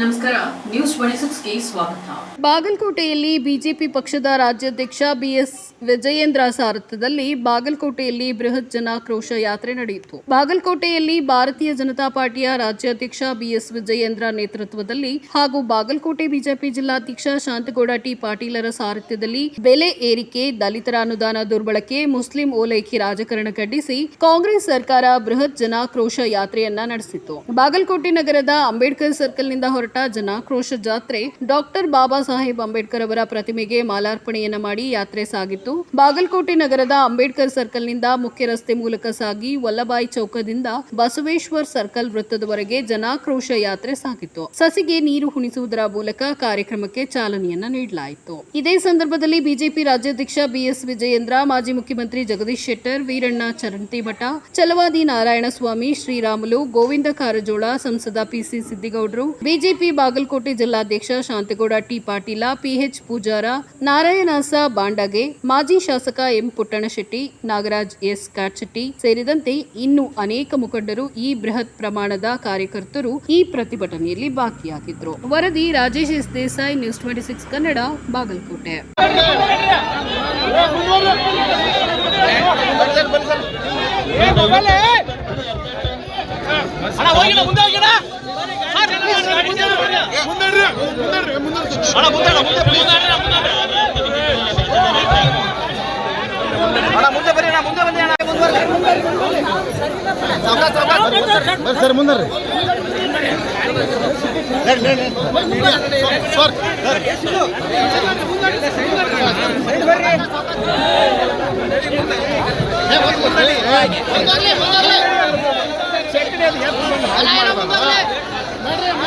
ನಮಸ್ಕಾರ ನ್ಯೂಸ್ ಸ್ವಾಗತ. ಬಾಗಲಕೋಟೆಯಲ್ಲಿ ಬಿಜೆಪಿ ಪಕ್ಷದ ರಾಜ್ಯಾಧ್ಯಕ್ಷ ಬಿಎಸ್ ವಿಜಯೇಂದ್ರ ಸಾರಥ್ಯದಲ್ಲಿ ಬಾಗಲಕೋಟೆಯಲ್ಲಿ ಬೃಹತ್ ಜನಾಕ್ರೋಶ ಯಾತ್ರೆ ನಡೆಯಿತು. ಬಾಗಲಕೋಟೆಯಲ್ಲಿ ಭಾರತೀಯ ಜನತಾ ಪಾರ್ಟಿಯ ರಾಜ್ಯಾಧ್ಯಕ್ಷ ಬಿಎಸ್ ವಿಜಯೇಂದ್ರ ನೇತೃತ್ವದಲ್ಲಿ ಹಾಗೂ ಬಾಗಲಕೋಟೆ ಬಿಜೆಪಿ ಜಿಲ್ಲಾಧ್ಯಕ್ಷ ಶಾಂತಗೌಡ ಟಿ ಪಾಟೀಲರ ಸಾರಥ್ಯದಲ್ಲಿ ಬೆಲೆ ಏರಿಕೆ, ದಲಿತರ ಅನುದಾನ ದುರ್ಬಳಕೆ, ಮುಸ್ಲಿಂ ಓಲೈಕೆ ರಾಜಕಾರಣ ಖಂಡಿಸಿ ಕಾಂಗ್ರೆಸ್ ಸರ್ಕಾರ ಬೃಹತ್ ಜನಾಕ್ರೋಶ ಯಾತ್ರೆಯನ್ನ ನಡೆಸಿತು ಬಾಗಲಕೋಟೆ ನಗರದ ಅಂಬೇಡ್ಕರ್ ಸರ್ಕಲ್ನಿಂದ ಹೊರಟ ಜನಾಕ್ರೋಶ ಜಾತ್ರೆ. ಡಾಕ್ಟರ್ ಬಾಬಾ ಸಾಹೇಬ್ ಅಂಬೇಡ್ಕರ್ ಅವರ ಪ್ರತಿಮೆಗೆ ಮಾಲಾರ್ಪಣೆಯನ್ನ ಮಾಡಿ ಯಾತ್ರೆ ಸಾಗಿತ್ತು. ಬಾಗಲಕೋಟೆ ನಗರದ ಅಂಬೇಡ್ಕರ್ ಸರ್ಕಲ್ನಿಂದ ಮುಖ್ಯ ರಸ್ತೆ ಮೂಲಕ ಸಾಗಿ ವಲ್ಲಭಾಯಿ ಚೌಕದಿಂದ ಬಸವೇಶ್ವರ್ ಸರ್ಕಲ್ ವೃತ್ತದವರೆಗೆ ಜನಾಕ್ರೋಶ ಯಾತ್ರೆ ಸಾಗಿತ್ತು. ಸಸಿಗೆ ನೀರು ಹುಣಿಸುವುದರ ಮೂಲಕ ಕಾರ್ಯಕ್ರಮಕ್ಕೆ ಚಾಲನೆಯನ್ನ ನೀಡಲಾಯಿತು. ಇದೇ ಸಂದರ್ಭದಲ್ಲಿ ಬಿಜೆಪಿ ರಾಜ್ಯಾಧ್ಯಕ್ಷ ಬಿಎಸ್ ವಿಜಯೇಂದ್ರ, ಮಾಜಿ ಮುಖ್ಯಮಂತ್ರಿ ಜಗದೀಶ್ ಶೆಟ್ಟರ್, ವೀರಣ್ಣ ಚರಂತಿಮಠ, ಚಲವಾದಿ ನಾರಾಯಣಸ್ವಾಮಿ, ಶ್ರೀರಾಮುಲು, ಗೋವಿಂದ ಕಾರಜೋಳ, ಸಂಸದ ಪಿಸಿ ಸಿದ್ದಿಗೌಡರು, ಬಿಜೆಪಿ ಬಾಗಲಕೋಟೆ ಜಿಲ್ಲಾಧ್ಯಕ್ಷ ಶಾಂತಗೌಡ, ಟಿ ಪಾಟೀಲ, ಪಿಎಚ್ ಪೂಜಾರ, ನಾರಾಯಣಾಸ ಬಾಂಡಗೆ ಮಾಜಿ ಶಾಸಕ ಎಂ ಪುಟ್ಟಣಶೆಟ್ಟಿ, ನಾಗರಾಜ್ ಎಸ್ ಕಾಟ್ಶೆಟ್ಟಿ ಸೇರಿದಂತೆ ಇನ್ನು ಅನೇಕ ಮುಖಂಡರು ಈ ಬೃಹತ್ ಪ್ರಮಾಣದ ಕಾರ್ಯಕರ್ತರು ಈ ಪ್ರತಿಭಟನೆಯಲ್ಲಿ ಭಾಗಿಯಾಗಿದ್ದರು ವರದಿ Rajesh S Desai, news twenty six Kannada, Bagalkote. ಅಣ್ಣ, ಹೋಗಿಲ್ಲ, ಮುಂದೆ ಹೋಗಿಲ್ಲ! ಅಣ್ಣ ಮುಂದೆ ಅಣ್ಣ, ಮುಂದೆ ಬನ್ನಿ. ಅಣ್ಣ ಮುಂದೆ ಬನ್ನಿ ಅಣ್ಣ ಮುಂದೆ ಬನ್ನಿ ಅಣ್ಣ ಮುಂದುವರ್ರಿ. ಸಾವ್ಕಾಸ್, ಸಾವ್ಕಾಸ್. ಸರ್ ಮುಂದೆ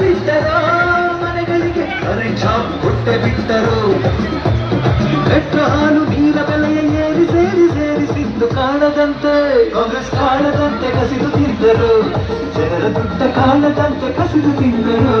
ಬಿಟ್ಟರೋ ಮನೆಗಳಿಗೆ ಚಾಪ್ ಕೊಟ್ಟೆ ಬಿಟ್ಟರು ಪೆಟ್ರೋ ಹಾಲು ನೀರ ಬೆಲೆಯ ಏರಿ ಸೇರಿ ಸೇರಿಸಿದ್ದು ಕಾಣದಂತೆ ಕಾಂಗ್ರೆಸ್ ಕಾಣದಂತೆ ಕಸಿದು ತಿಂದರು జగదంత కాళ్ళ దంత కసుడు తిందరో